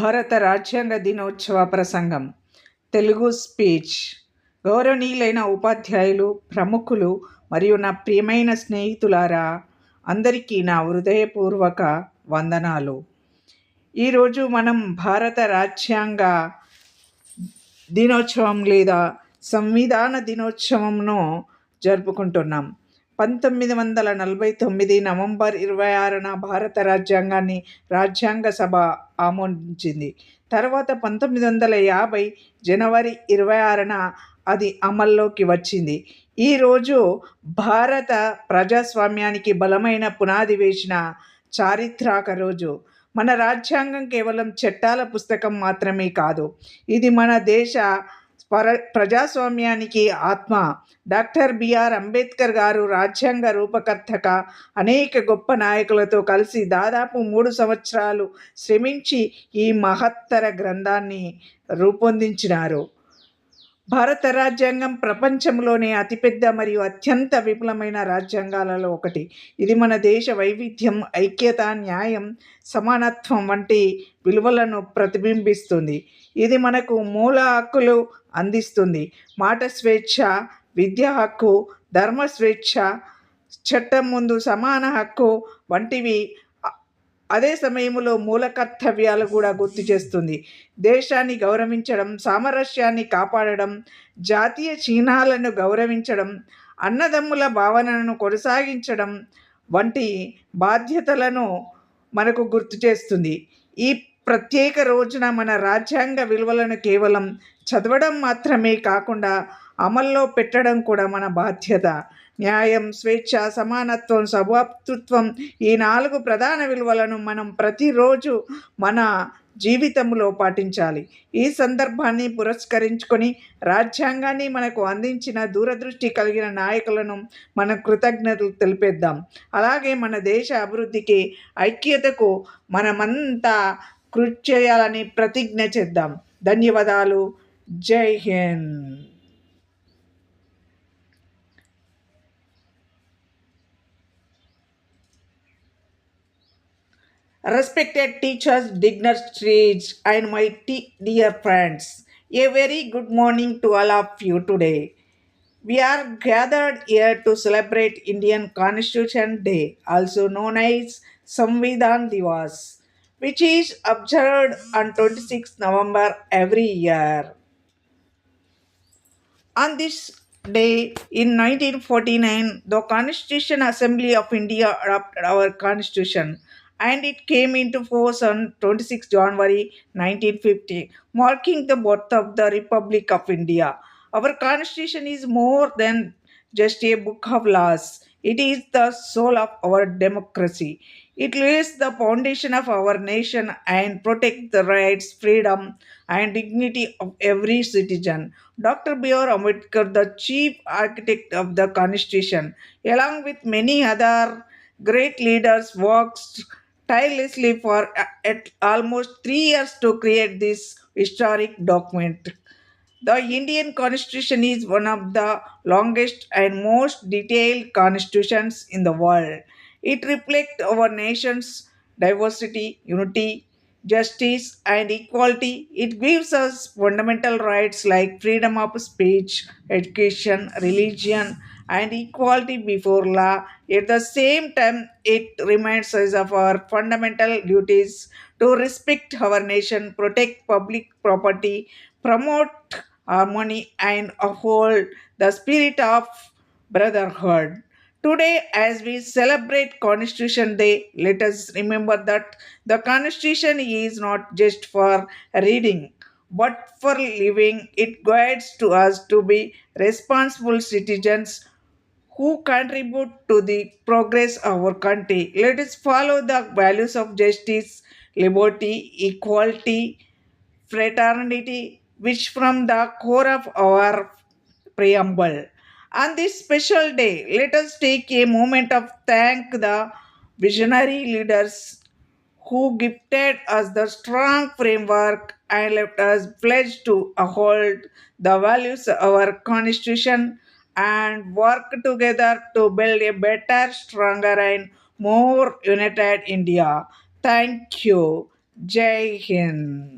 భారత రాజ్యాంగ దినోత్సవ ప్రసంగం. తెలుగు స్పీచ్. గౌరవనీయులైన ఉపాధ్యాయులు ప్రముఖులు మరియు నా ప్రియమైన స్నేహితులారా అందరికీ నా హృదయపూర్వక వందనాలు. ఈరోజు మనం భారత రాజ్యాంగ దినోత్సవం లేదా సంవిధాన దినోత్సవంను జరుపుకుంటున్నాం. పంతొమ్మిది వందల నలభై తొమ్మిది నవంబర్ ఇరవై ఆరున భారత రాజ్యాంగాన్ని రాజ్యాంగ సభ ఆమోదించింది. తర్వాత పంతొమ్మిది వందల యాభై జనవరి ఇరవై ఆరున అది అమల్లోకి వచ్చింది. ఈరోజు భారత ప్రజాస్వామ్యానికి బలమైన పునాది వేసిన చారిత్రాక రోజు. మన రాజ్యాంగం కేవలం చట్టాల పుస్తకం మాత్రమే కాదు. ఇది మన దేశ పర ప్రజాస్వామ్యానికి ఆత్మ. డాక్టర్ బిఆర్ అంబేద్కర్ గారు రాజ్యాంగ రూపకర్తక అనేక గొప్ప నాయకులతో కలిసి దాదాపు మూడు సంవత్సరాలు శ్రమించి ఈ మహత్తర గ్రంథాన్ని రూపొందించినారు. భారత రాజ్యాంగం ప్రపంచంలోనే అతిపెద్ద మరియు అత్యంత విపులమైన రాజ్యాంగాలలో ఒకటి. ఇది మన దేశ వైవిధ్యం ఐక్యత న్యాయం సమానత్వం వంటి విలువలను ప్రతిబింబిస్తుంది. ఇది మనకు మూల హక్కులు అందిస్తుంది. మాట స్వేచ్ఛ విద్యా హక్కు ధర్మ స్వేచ్ఛ చట్టం ముందు సమాన హక్కు వంటివి అదే సమయంలో మూల కర్తవ్యాలు కూడా గుర్తు చేస్తుంది. దేశాన్ని గౌరవించడం సామరస్యాన్ని కాపాడడం జాతీయ చిహ్నాలను గౌరవించడం అన్నదమ్ముల భావనను కొనసాగించడం వంటి బాధ్యతలను మనకు గుర్తు చేస్తుంది. ఈ ప్రత్యేక రోజున మన రాజ్యాంగ విలువలను కేవలం చదవడం మాత్రమే కాకుండా అమల్లో పెట్టడం కూడా మన బాధ్యత. న్యాయం స్వేచ్ఛ సమానత్వం సభాతృత్వం ఈ నాలుగు ప్రధాన విలువలను మనం ప్రతిరోజు మన జీవితంలో పాటించాలి. ఈ సందర్భాన్ని పురస్కరించుకొని రాజ్యాంగాన్ని మనకు అందించిన దూరదృష్టి కలిగిన నాయకులను మన కృతజ్ఞతలు తెలిపేద్దాం. అలాగే మన దేశ అభివృద్ధికి ఐక్యతకు మనమంతా కృషి చేయాలని ప్రతిజ్ఞ చేద్దాం. ధన్యవాదాలు. జై Hind. Respected teachers, dignitaries, and my dear friends, a very good morning to all of you today. We are gathered here to celebrate Indian Constitution Day, also known as Samvidhan Divas, which is observed on 26 November every year. On this day in 1949, the Constitution Assembly of India adopted our Constitution and it came into force on 26 January 1950, marking the birth of the Republic of India. Our Constitution is more than just a book of laws, it is the soul of our democracy. It lays the foundation of our nation and protects the rights, freedom, and dignity of every citizen. Dr. B.R. Ambedkar, the chief architect of the Constitution, along with many other great leaders, worked tirelessly for uh, at almost three years to create this historic document. The Indian Constitution is one of the longest and most detailed constitutions in the world. It reflects our nation's diversity, unity, justice, and equality. It gives us fundamental rights like freedom of speech, education, religion, and equality before law. At the same time, it reminds us of our fundamental duties to respect our nation, protect public property, promote harmony, and uphold the spirit of brotherhood. Today, as we celebrate Constitution Day, let us remember that the Constitution is not just for reading but for living. It guides to us to be responsible citizens who contribute to the progress of our country. Let us follow the values of justice, liberty, equality, fraternity, which from the core of our preamble. On this special day, let us take a moment of thank the visionary leaders who gifted us the strong framework and left us pledged to uphold the values of our constitution and work together to build a better, stronger, and more united India. Thank you. Jai Hind.